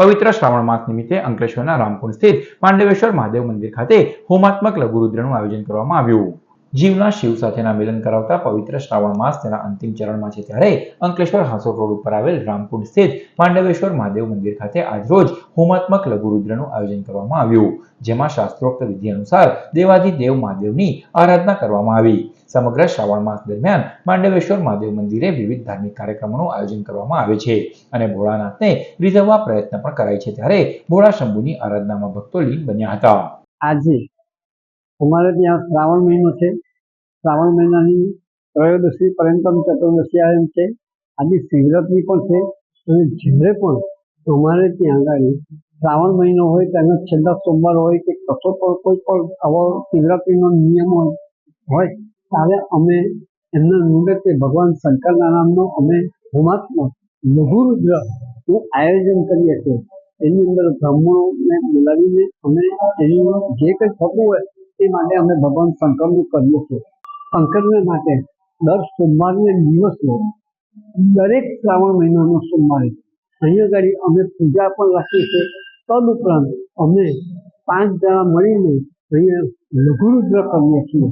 પવિત્ર શ્રાવણ માસ નિમિત્તે અંકલેશ્વરના રામકુંડ સ્થિત માંડવેશ્વર મહાદેવ મંદિર ખાતે હોમાત્મક લઘુરુદ્રનું આયોજન કરવામાં આવ્યું. જીવના શિવ સાથેના મિલન કરાવતા પવિત્ર શ્રાવણ માસ તેના અંતિમ ચરણમાં છે ત્યારે અંકલેશ્વર હાંસોટ રોડ ઉપર આવેલ રામકુંડ સ્થિત પાંડવેશ્વર મહાદેવ મંદિર ખાતે આજરોજ હોમાત્મક લઘુરુદ્રનું આયોજન કરવામાં આવ્યું, જેમાં શાસ્ત્રોક્ત વિધિ અનુસાર દેવાધિદેવ મહાદેવની આરાધના કરવામાં આવી. સમગ્ર શ્રાવણ માસ દરમિયાન માંડવેશ્વર મહાદેવ મંદિરે વિવિધ ધાર્મિક કાર્યક્રમોનું આયોજન કરવામાં આવે છે અને ભોળાનાથને રીઝવવા પ્રયત્ન પણ કરાય છે ત્યારે ભોળા શંભુની આરાધનામાં ભક્તો લીન બન્યા હતા. આજે અમારે ત્યાં શ્રાવણ મહિનો છે. શ્રાવણ મહિનાની ત્રયોદશી પર્યંતમ ચતુર્દશી આયમ છે. આજે શિવરાત્રિ પણ છે અને જ્યારે પણ અમારે ત્યાં આગળ શ્રાવણ મહિનો હોય તેનો છેલ્લા સોમવાર હોય કે કશો પણ કોઈ પણ આવો શિવરાત્રિનો નિયમ હોય હોય, ત્યારે અમે એમના નિમિત્તે ભગવાન શંકરના નામનો અમે હોમાત્મા લઘુરુદ્રનું આયોજન કરીએ છીએ. એની અંદર બ્રાહ્મણોને બોલાવીને અમે એની જે કંઈ થતું હોય તે માટે અમે ભગવાન શંકરનું કરીએ છીએ. શંકરને માટે દર સોમવારને દિવસે દરેક શ્રાવણ મહિનાનો સોમવારે. અહીંયા આગળ અમે પૂજા પણ રાખીએ છીએ. તદુપરાંત અમે પાંચ જણા મળીને અહીંયા લઘુરુદ્ર કરીએ છીએ.